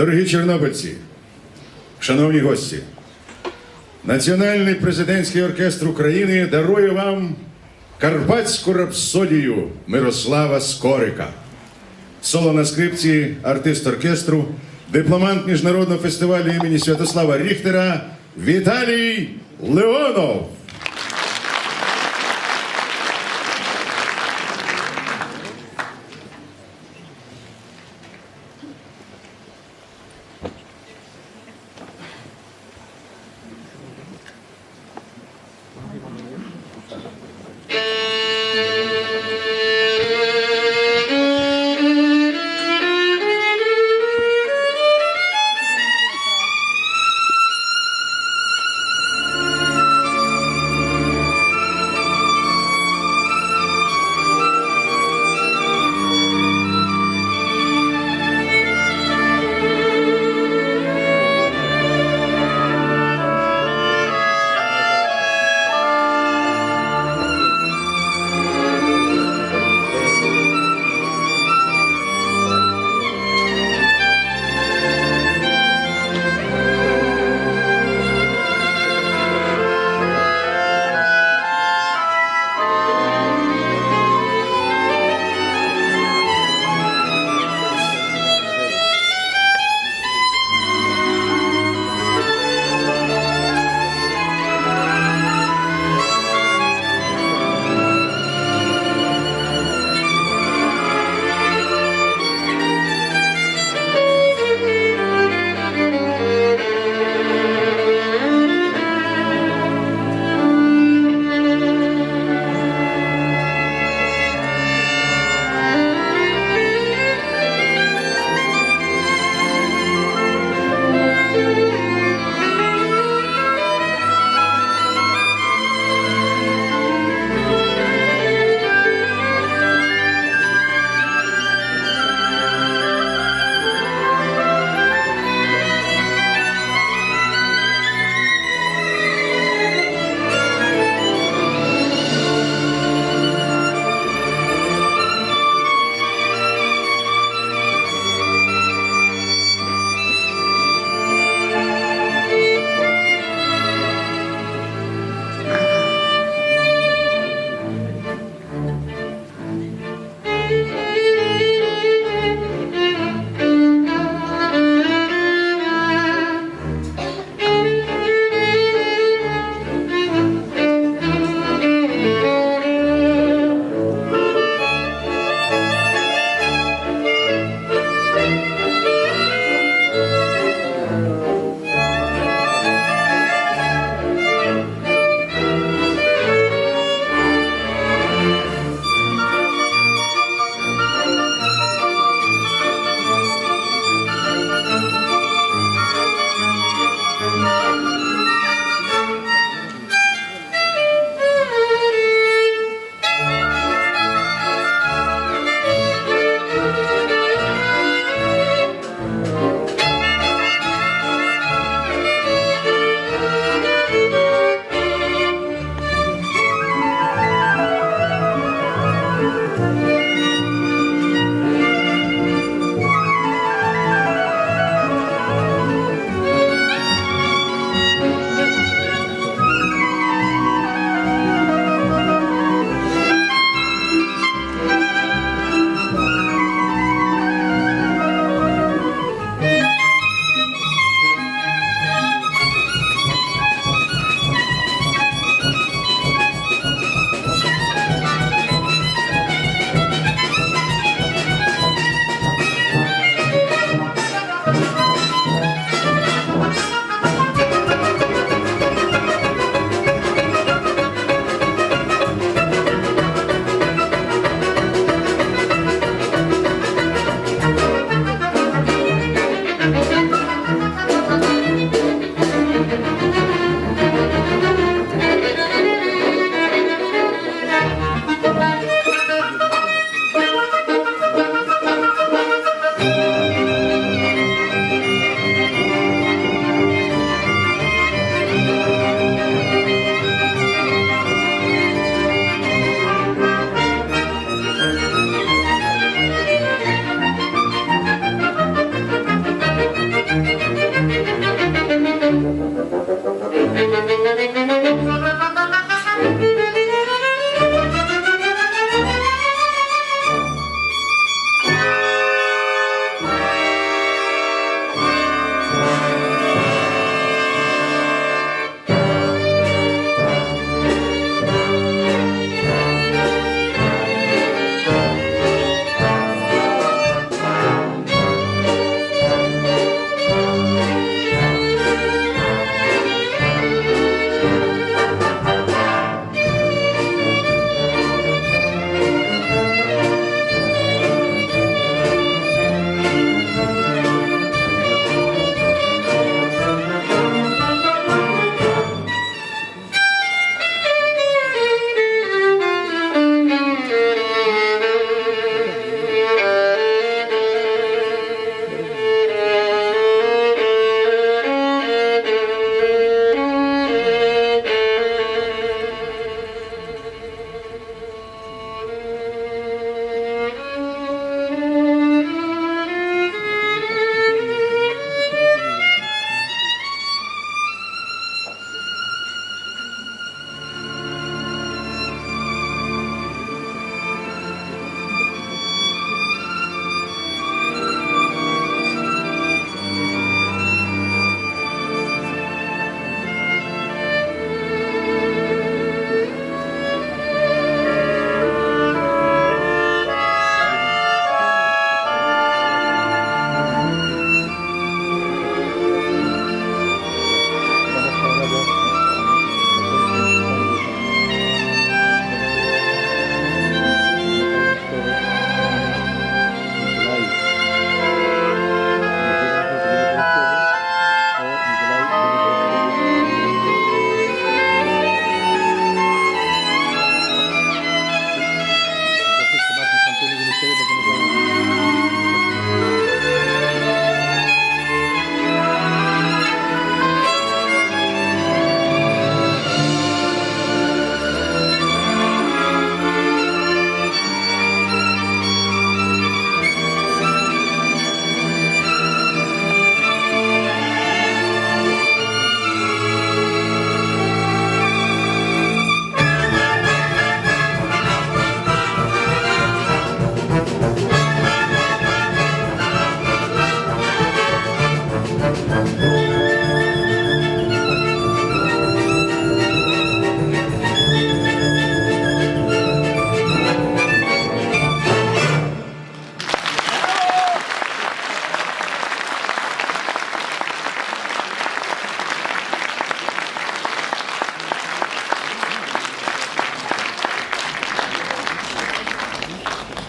Дорогі чорнобильці, шановні гості, Національний президентський оркестр України дарує вам карпатську рапсодію Мирослава Скорика. Соло на скрипці, артист оркестру, дипломант міжнародного фестивалю імені Святослава Ріхтера Віталій Леонов.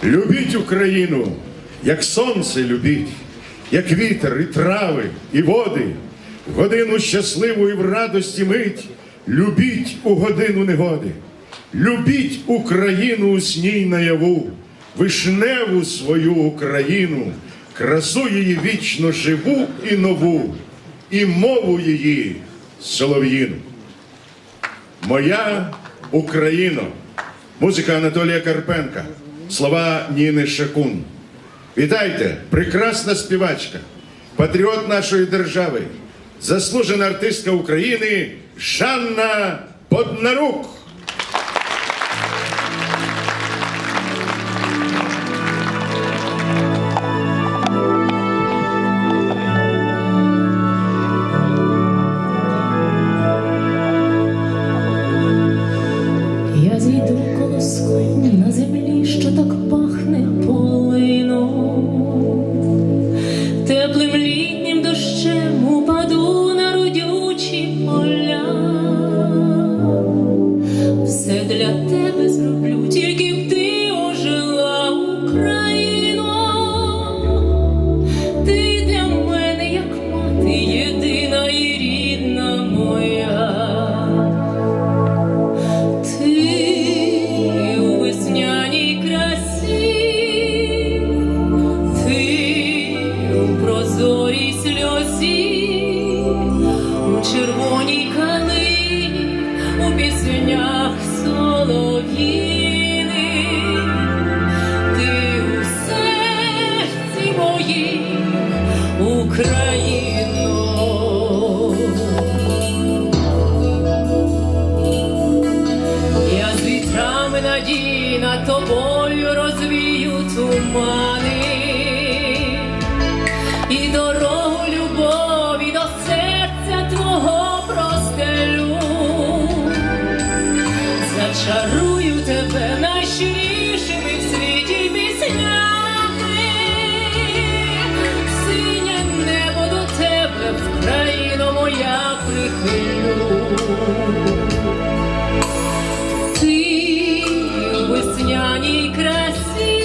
Любіть Україну, як сонце любіть, як вітер, і трави, і води, годину щасливу і в радості мить, любіть у годину негоди, любіть Україну у сній наяву, вишневу свою Україну, красу її вічно живу і нову, і мову її солов'їну. Моя Україно. Музика Анатолія Карпенка. Слова Ніни Шакун. Вітайте, прекрасна співачка, патріот нашої держави, заслужена артистка України Жанна Поднарук. Прозорій сльозі, у червоній калині, у піснях солов'їни, ти у серці моїм, Україно. Я з вітрами надії над тобою розвію тумани Зачарую тебе найщирішими в світі піснями. Синє небо до тебе, Вкраїно моя прихилю. Ти у весняній красі,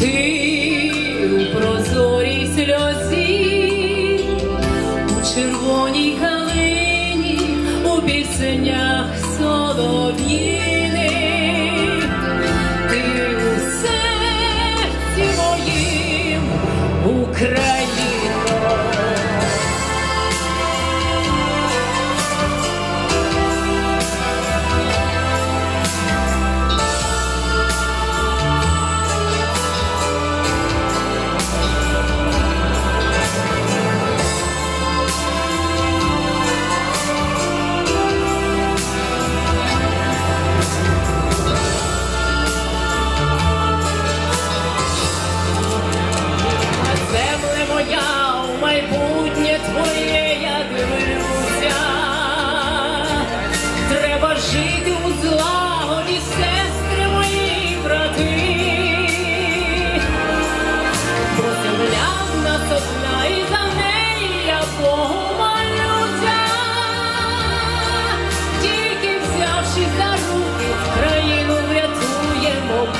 ти у прозорій сльозі, у червоній калині, у піснях солов'їни, ти у серці моїм, Україно.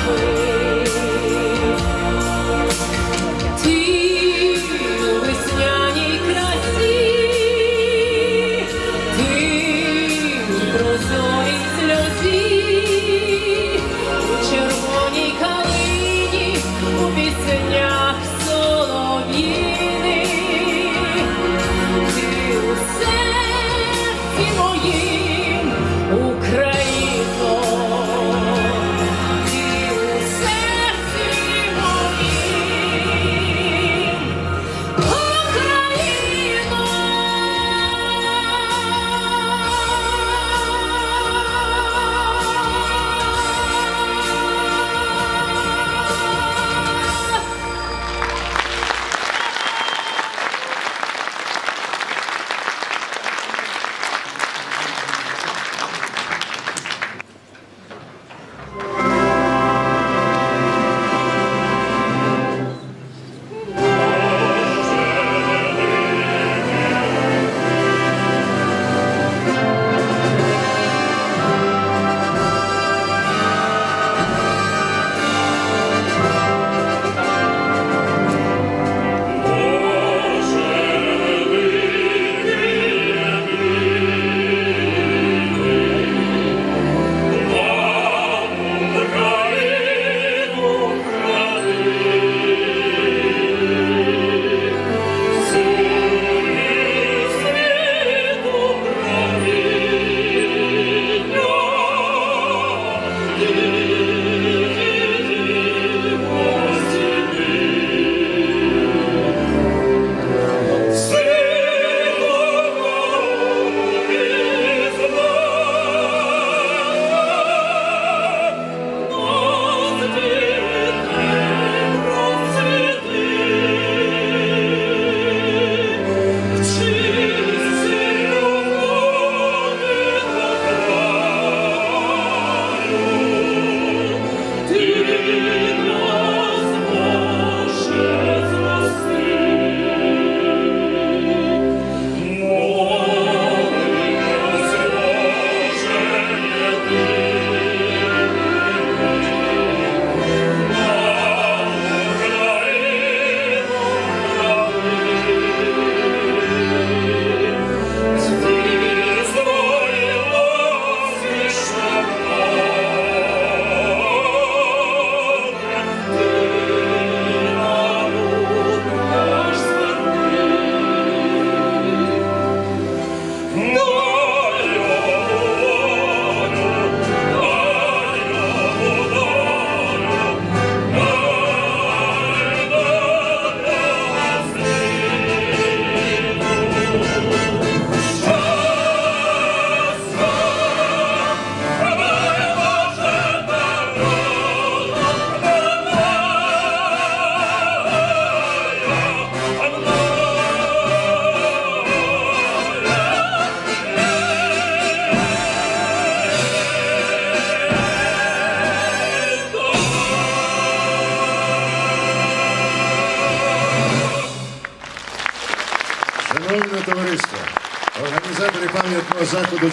free.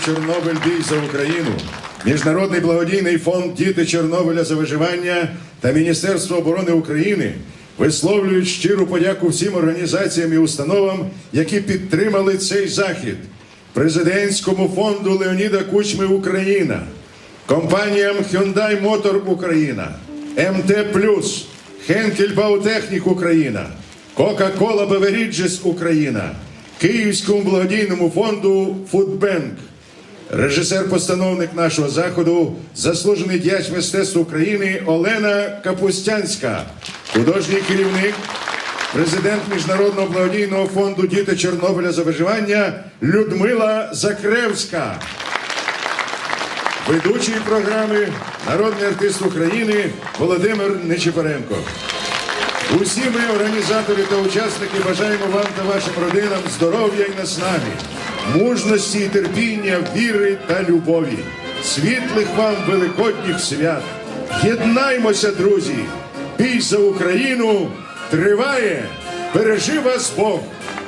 Чорнобиль бій за Україну, Міжнародний благодійний фонд Діти Чорнобиля за виживання та Міністерство оборони України висловлюють щиру подяку всім організаціям і установам, які підтримали цей захід. Президентському фонду Леоніда Кучми Україна, компаніям Hyundai Motor Україна, МТ Плюс, Хенкель Баутехнік Україна, Coca-Cola Beverages Україна, Київському благодійному фонду Фудбенк, режисер-постановник нашого заходу, заслужений діяч мистецтв України Олена Капустянська, художній керівник, президент Міжнародного благодійного фонду Діти Чорнобиля за виживання Людмила Закревська. Ведучий програми, народний артист України Володимир Нечипоренко. Усі ми, організатори та учасники, бажаємо вам та вашим родинам здоров'я і наснаги, мужності і терпіння, віри та любові, світлих вам великодніх свят. Єднаймося, друзі! Бій за Україну триває! Бережи вас Бог!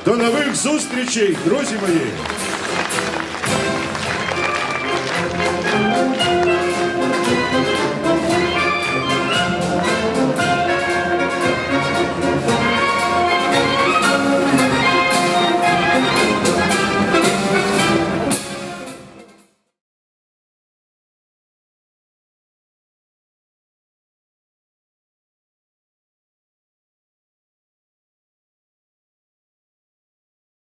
До нових зустрічей, друзі мої!